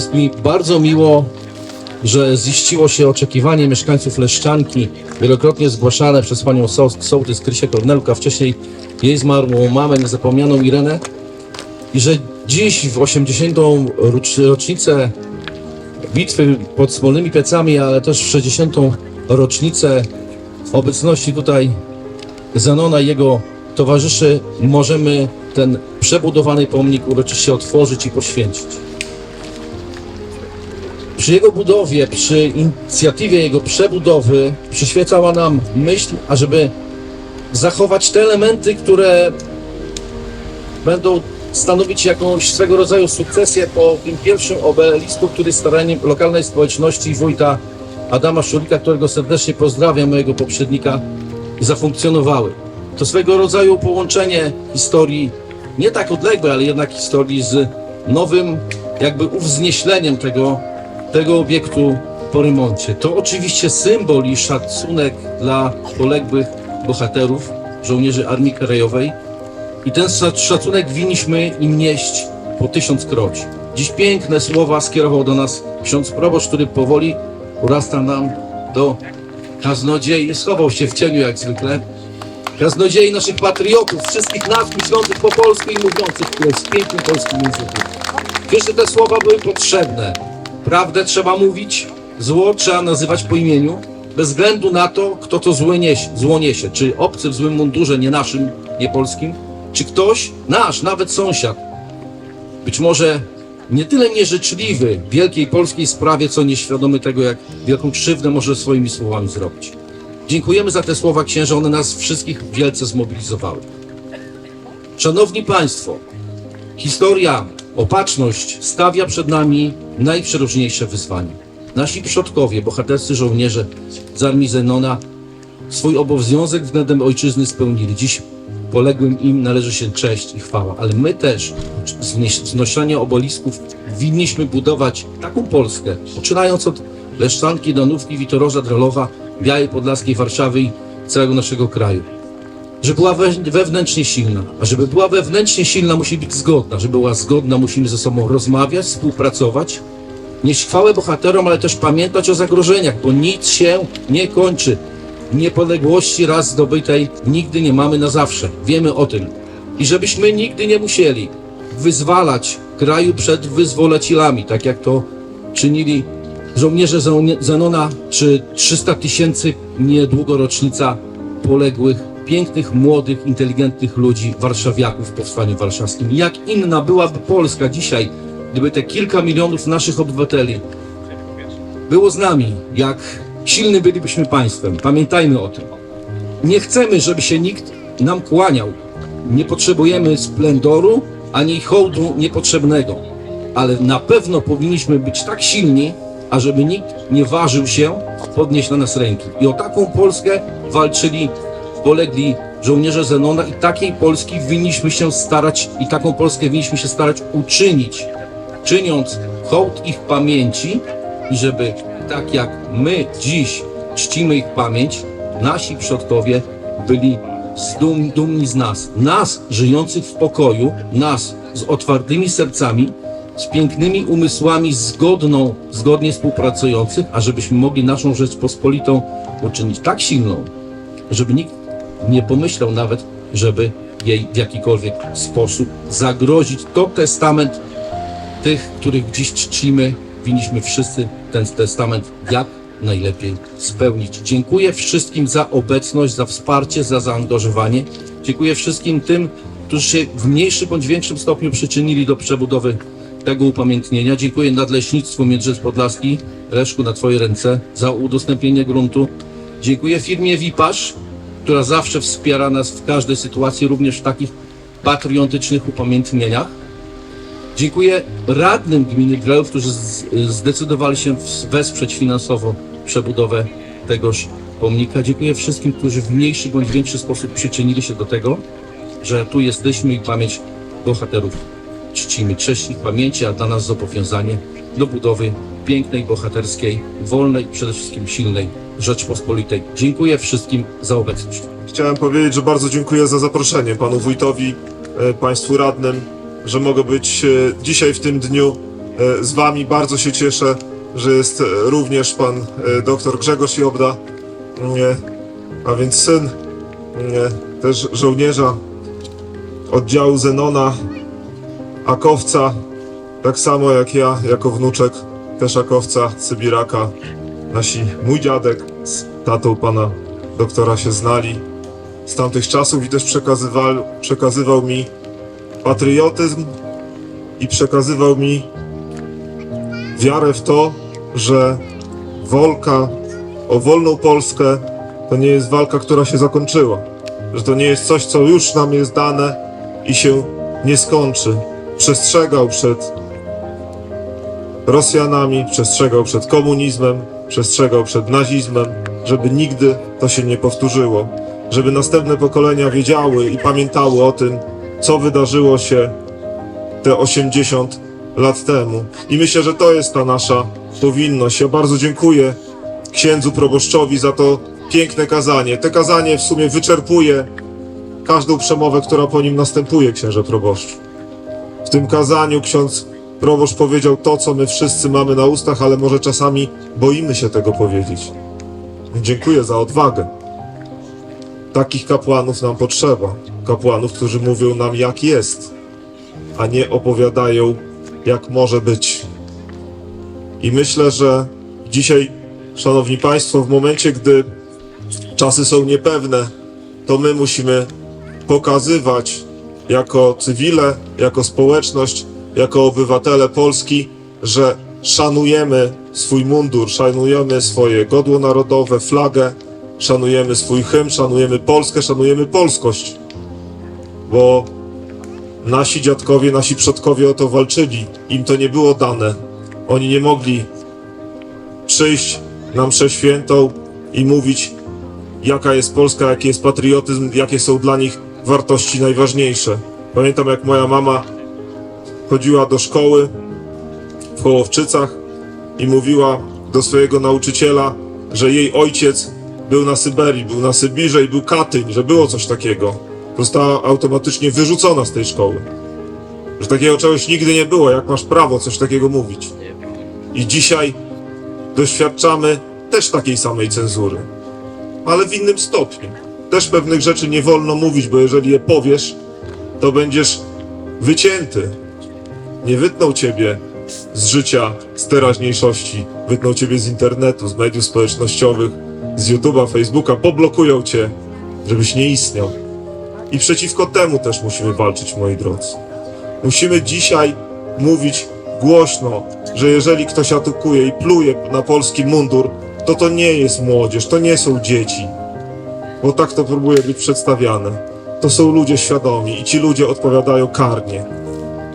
Jest mi bardzo miło, że ziściło się oczekiwanie mieszkańców Leszczanki, wielokrotnie zgłaszane przez panią soł- sołtys Krysię Kornelka, wcześniej jej zmarłą mamę, niezapomnianą Irenę, i że dziś w 80. rocz- rocznicę bitwy pod Smolnymi Piecami, ale też w 60. rocznicę obecności tutaj Zenona i jego towarzyszy możemy ten przebudowany pomnik uroczyście otworzyć i poświęcić. Przy jego budowie, przy inicjatywie jego przebudowy przyświecała nam myśl, ażeby zachować te elementy, które będą stanowić jakąś swego rodzaju sukcesję po tym pierwszym obelisku, który staraniem lokalnej społeczności wójta Adama Szulika, którego serdecznie pozdrawiam, mojego poprzednika, zafunkcjonowały. To swego rodzaju połączenie historii, nie tak odległej, ale jednak historii z nowym jakby uwznieśleniem tego, tego obiektu po remoncie. To oczywiście symbol i szacunek dla poległych bohaterów, żołnierzy Armii Krajowej, i ten szac- szacunek winniśmy im nieść po tysiąckroć. Dziś piękne słowa skierował do nas ksiądz proboszcz, który powoli urasta nam do kaznodziei. Schował się w cieniu jak zwykle. Kaznodziei naszych patriotów, wszystkich nas myślących po polsku i mówiących w pięknym polskim języku. Wiesz, że te słowa były potrzebne. Prawdę trzeba mówić, zło trzeba nazywać po imieniu, bez względu na to, kto to złe niesie, zło niesie. Czy obcy w złym mundurze, nie naszym, nie polskim, czy ktoś, nasz, nawet sąsiad, być może nie tyle nieżyczliwy w wielkiej polskiej sprawie, co nieświadomy tego, jak wielką krzywdę może swoimi słowami zrobić. Dziękujemy za te słowa księża, one nas wszystkich wielce zmobilizowały. Szanowni Państwo, historia, opatrzność stawia przed nami najprzeróżniejsze wyzwania. Nasi przodkowie, bohaterscy żołnierze z armii Zenona swój obowiązek względem ojczyzny spełnili. Dziś poległym im należy się cześć i chwała, ale my też z wznoszenia obelisków winniśmy budować taką Polskę, poczynając od Leszczanki, Danówki, Witororza, Drelowa, Białej Podlaskiej, Warszawy i całego naszego kraju. Żeby była we, wewnętrznie silna, a żeby była wewnętrznie silna, musi być zgodna. Żeby była zgodna, musimy ze sobą rozmawiać, współpracować, nieść chwałę bohaterom, ale też pamiętać o zagrożeniach, bo nic się nie kończy. Niepodległości raz zdobytej nigdy nie mamy na zawsze. Wiemy o tym. I żebyśmy nigdy nie musieli wyzwalać kraju przed wyzwolecielami, tak jak to czynili żołnierze Zeno- Zenona, czy 300 tysięcy niedługo rocznica poległych, pięknych, młodych, inteligentnych ludzi, warszawiaków w Powstaniu Warszawskim. Jak inna byłaby Polska dzisiaj, gdyby te kilka milionów naszych obywateli było z nami, jak silny bylibyśmy państwem. Pamiętajmy o tym. Nie chcemy, żeby się nikt nam kłaniał. Nie potrzebujemy splendoru ani hołdu niepotrzebnego, ale na pewno powinniśmy być tak silni, ażeby nikt nie ważył się podnieść na nas ręki. I o taką Polskę walczyli polegli żołnierze Zenona i takiej Polski winniśmy się starać i taką Polskę winniśmy się starać uczynić, czyniąc hołd ich pamięci i żeby tak jak my dziś czcimy ich pamięć, nasi przodkowie byli zdum, dumni z nas. Nas, żyjących w pokoju, nas z otwartymi sercami, z pięknymi umysłami, zgodną, zgodnie współpracujących, a żebyśmy mogli naszą Rzeczpospolitą uczynić tak silną, żeby nikt nie pomyślał nawet, żeby jej w jakikolwiek sposób zagrozić. To testament tych, których dziś czcimy, winniśmy wszyscy ten testament jak najlepiej spełnić. Dziękuję wszystkim za obecność, za wsparcie, za zaangażowanie. Dziękuję wszystkim tym, którzy się w mniejszym bądź większym stopniu przyczynili do przebudowy tego upamiętnienia. Dziękuję Nadleśnictwu Miedrzec Podlaski, Leszku, na Twoje ręce za udostępnienie gruntu. Dziękuję firmie Wipasz, która zawsze wspiera nas w każdej sytuacji, również w takich patriotycznych upamiętnieniach. Dziękuję radnym gminy Grajów, którzy zdecydowali się wesprzeć finansowo przebudowę tegoż pomnika. Dziękuję wszystkim, którzy w mniejszy bądź większy sposób przyczynili się do tego, że tu jesteśmy i pamięć bohaterów czcimy. Cześć ich pamięci, a dla nas zobowiązanie do budowy pięknej, bohaterskiej, wolnej, przede wszystkim silnej Rzeczpospolitej. Dziękuję wszystkim za obecność. Chciałem powiedzieć, że bardzo dziękuję za zaproszenie panu wójtowi, e, państwu radnym, że mogę być e, dzisiaj w tym dniu e, z wami. Bardzo się cieszę, że jest również pan dr Grzegorz Jobda, nie, a więc syn nie, też żołnierza oddziału Zenona, Akowca, tak samo jak ja, jako wnuczek też Akowca, Sybiraka. Nasi, mój dziadek tatą pana doktora się znali z tamtych czasów i też przekazywał, przekazywał mi patriotyzm i przekazywał mi wiarę w to, że walka o wolną Polskę to nie jest walka, która się zakończyła. Że to nie jest coś, co już nam jest dane i się nie skończy. Przestrzegał przed Rosjanami, przestrzegał przed komunizmem, przestrzegał przed nazizmem, żeby nigdy to się nie powtórzyło. Żeby następne pokolenia wiedziały i pamiętały o tym, co wydarzyło się te 80 lat temu. I myślę, że to jest ta nasza powinność. Ja bardzo dziękuję księdzu proboszczowi za to piękne kazanie. Te kazanie w sumie wyczerpuje każdą przemowę, która po nim następuje, księże proboszczu. W tym kazaniu ksiądz proboszcz powiedział to, co my wszyscy mamy na ustach, ale może czasami boimy się tego powiedzieć. Dziękuję za odwagę. Takich kapłanów nam potrzeba. Kapłanów, którzy mówią nam, jak jest, a nie opowiadają, jak może być. I myślę, że dzisiaj, Szanowni Państwo, w momencie, gdy czasy są niepewne, to my musimy pokazywać jako cywile, jako społeczność, jako obywatele Polski, że szanujemy swój mundur, szanujemy swoje godło narodowe, flagę, szanujemy swój hymn, szanujemy Polskę, szanujemy polskość. Bo nasi dziadkowie, nasi przodkowie o to walczyli. Im to nie było dane. Oni nie mogli przyjść na mszę świętą i mówić, jaka jest Polska, jaki jest patriotyzm, jakie są dla nich wartości najważniejsze. Pamiętam, jak moja mama chodziła do szkoły w Hołowczycach i mówiła do swojego nauczyciela, że jej ojciec był na Syberii, był na Sybirze i był Katyń, że było coś takiego. Została automatycznie wyrzucona z tej szkoły. Że takiego czegoś nigdy nie było, jak masz prawo coś takiego mówić. I dzisiaj doświadczamy też takiej samej cenzury, ale w innym stopniu. Też pewnych rzeczy nie wolno mówić, bo jeżeli je powiesz, to będziesz wycięty. Nie wytną ciebie z życia, z teraźniejszości, wytną ciebie z internetu, z mediów społecznościowych, z YouTube'a, Facebooka, poblokują cię, żebyś nie istniał. I przeciwko temu też musimy walczyć, moi drodzy. Musimy dzisiaj mówić głośno, że jeżeli ktoś atakuje i pluje na polski mundur, to to nie jest młodzież, to nie są dzieci. Bo tak to próbuje być przedstawiane. To są ludzie świadomi i ci ludzie odpowiadają karnie.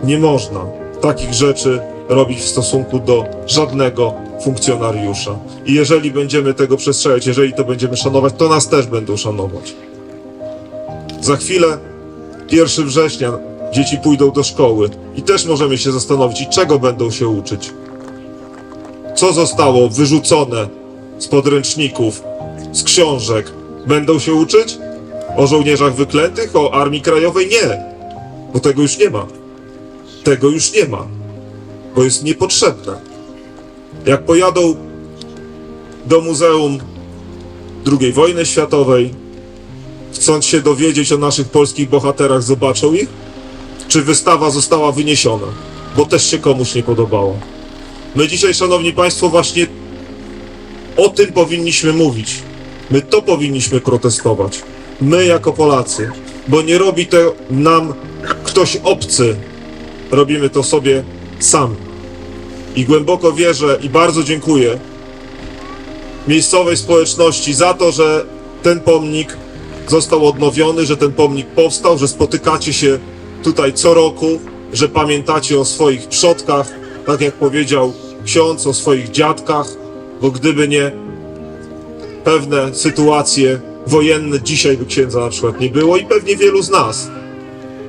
Nie można takich rzeczy robić w stosunku do żadnego funkcjonariusza. I jeżeli będziemy tego przestrzegać, jeżeli to będziemy szanować, to nas też będą szanować. Za chwilę, 1 września, dzieci pójdą do szkoły i też możemy się zastanowić, czego będą się uczyć. Co zostało wyrzucone z podręczników, z książek? Będą się uczyć? O żołnierzach wyklętych, o Armii Krajowej? Nie, bo tego już nie ma. Tego już nie ma, bo jest niepotrzebne. Jak pojadą do Muzeum II wojny światowej, chcąc się dowiedzieć o naszych polskich bohaterach, zobaczą ich? Czy wystawa została wyniesiona? Bo też się komuś nie podobało. My dzisiaj, Szanowni Państwo, właśnie o tym powinniśmy mówić. My to powinniśmy protestować. My jako Polacy, bo nie robi to nam ktoś obcy. Robimy to sobie sami. I głęboko wierzę i bardzo dziękuję miejscowej społeczności za to, że ten pomnik został odnowiony, że ten pomnik powstał, że spotykacie się tutaj co roku, że pamiętacie o swoich przodkach, tak jak powiedział ksiądz, o swoich dziadkach, bo gdyby nie pewne sytuacje wojenne, dzisiaj by księdza na przykład nie było i pewnie wielu z nas.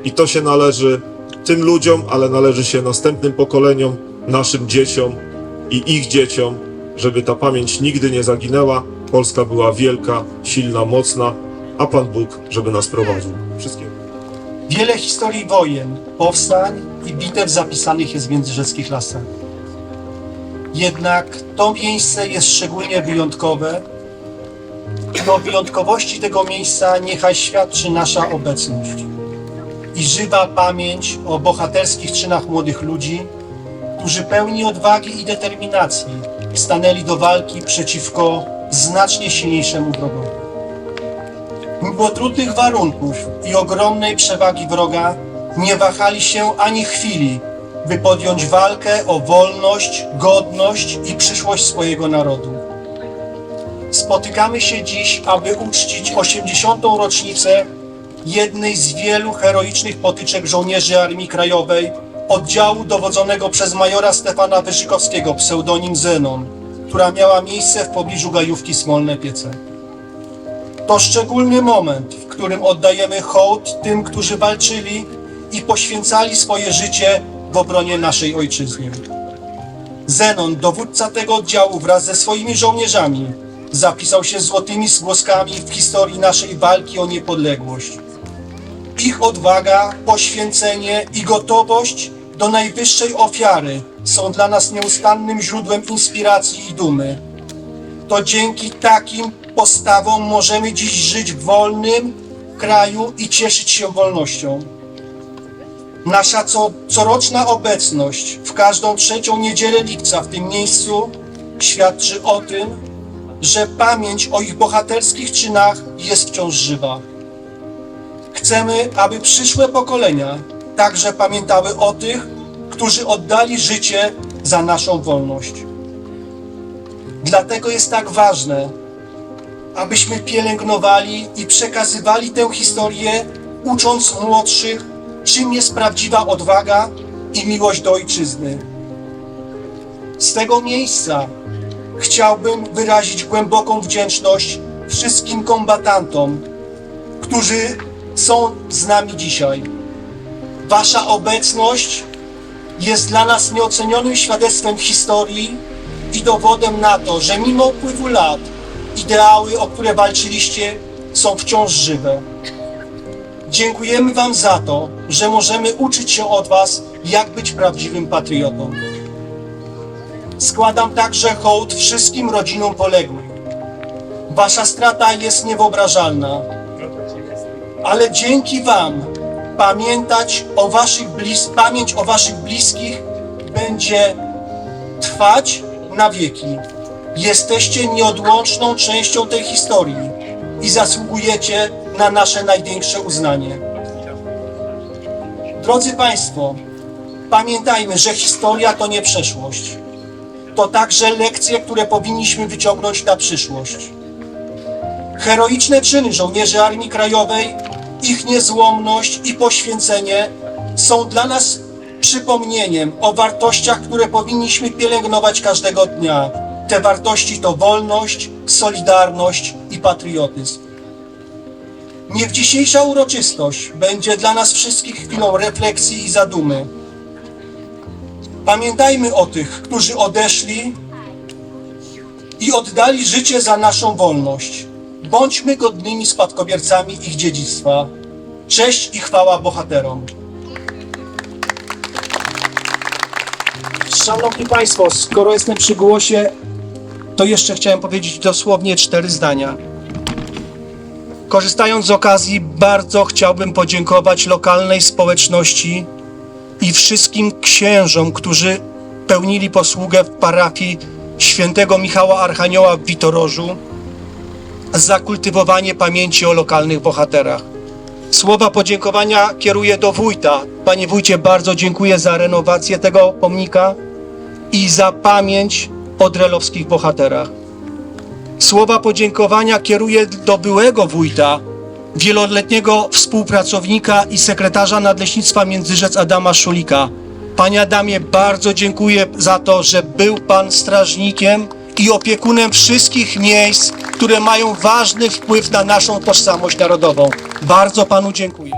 I to się należy tym ludziom, ale należy się następnym pokoleniom, naszym dzieciom i ich dzieciom, żeby ta pamięć nigdy nie zaginęła. Polska była wielka, silna, mocna, a Pan Bóg, żeby nas prowadził. Wszystkiego. Wiele historii wojen, powstań i bitew zapisanych jest w międzyrzeczskich lasach. Jednak to miejsce jest szczególnie wyjątkowe do wyjątkowości tego miejsca niechaj świadczy nasza obecność i żywa pamięć o bohaterskich czynach młodych ludzi, którzy pełni odwagi i determinacji stanęli do walki przeciwko znacznie silniejszemu wrogowi. Mimo trudnych warunków i ogromnej przewagi wroga, nie wahali się ani chwili, by podjąć walkę o wolność, godność i przyszłość swojego narodu. Spotykamy się dziś, aby uczcić 80. rocznicę jednej z wielu heroicznych potyczek żołnierzy Armii Krajowej, oddziału dowodzonego przez majora Stefana Wyszykowskiego, pseudonim Zenon, która miała miejsce w pobliżu Gajówki Smolne Piece. To szczególny moment, w którym oddajemy hołd tym, którzy walczyli i poświęcali swoje życie w obronie naszej ojczyzny. Zenon, dowódca tego oddziału wraz ze swoimi żołnierzami, zapisał się złotymi zgłoskami w historii naszej walki o niepodległość. Ich odwaga, poświęcenie i gotowość do najwyższej ofiary są dla nas nieustannym źródłem inspiracji i dumy. To dzięki takim postawom możemy dziś żyć w wolnym kraju i cieszyć się wolnością. Nasza co, coroczna obecność w każdą trzecią niedzielę lipca w tym miejscu świadczy o tym, że pamięć o ich bohaterskich czynach jest wciąż żywa. Chcemy, aby przyszłe pokolenia także pamiętały o tych, którzy oddali życie za naszą wolność. Dlatego jest tak ważne, abyśmy pielęgnowali i przekazywali tę historię, ucząc młodszych, czym jest prawdziwa odwaga i miłość do ojczyzny. Z tego miejsca chciałbym wyrazić głęboką wdzięczność wszystkim kombatantom, którzy są z nami dzisiaj. Wasza obecność jest dla nas nieocenionym świadectwem historii i dowodem na to, że mimo upływu lat ideały, o które walczyliście, są wciąż żywe. Dziękujemy Wam za to, że możemy uczyć się od Was, jak być prawdziwym patriotą. Składam także hołd wszystkim rodzinom poległych. Wasza strata jest niewyobrażalna, ale dzięki Wam pamiętać o waszych blis- pamięć o Waszych bliskich będzie trwać na wieki. Jesteście nieodłączną częścią tej historii i zasługujecie na nasze największe uznanie. Drodzy Państwo, pamiętajmy, że historia to nie przeszłość. To także lekcje, które powinniśmy wyciągnąć na przyszłość. Heroiczne czyny żołnierzy Armii Krajowej, ich niezłomność i poświęcenie są dla nas przypomnieniem o wartościach, które powinniśmy pielęgnować każdego dnia. Te wartości to wolność, solidarność i patriotyzm. Niech dzisiejsza uroczystość będzie dla nas wszystkich chwilą refleksji i zadumy. Pamiętajmy o tych, którzy odeszli i oddali życie za naszą wolność. Bądźmy godnymi spadkobiercami ich dziedzictwa. Cześć i chwała bohaterom. Szanowni Państwo, skoro jestem przy głosie, to jeszcze chciałem powiedzieć dosłownie cztery zdania. Korzystając z okazji, bardzo chciałbym podziękować lokalnej społeczności i wszystkim księżom, którzy pełnili posługę w parafii świętego Michała Archanioła w Witorożu za kultywowanie pamięci o lokalnych bohaterach. Słowa podziękowania kieruję do wójta. Panie wójcie, bardzo dziękuję za renowację tego pomnika i za pamięć o drelowskich bohaterach. Słowa podziękowania kieruję do byłego wójta, wieloletniego współpracownika i sekretarza Nadleśnictwa Międzyrzec Adama Szulika. Panie Adamie, bardzo dziękuję za to, że był Pan strażnikiem i opiekunem wszystkich miejsc, które mają ważny wpływ na naszą tożsamość narodową. Bardzo Panu dziękuję.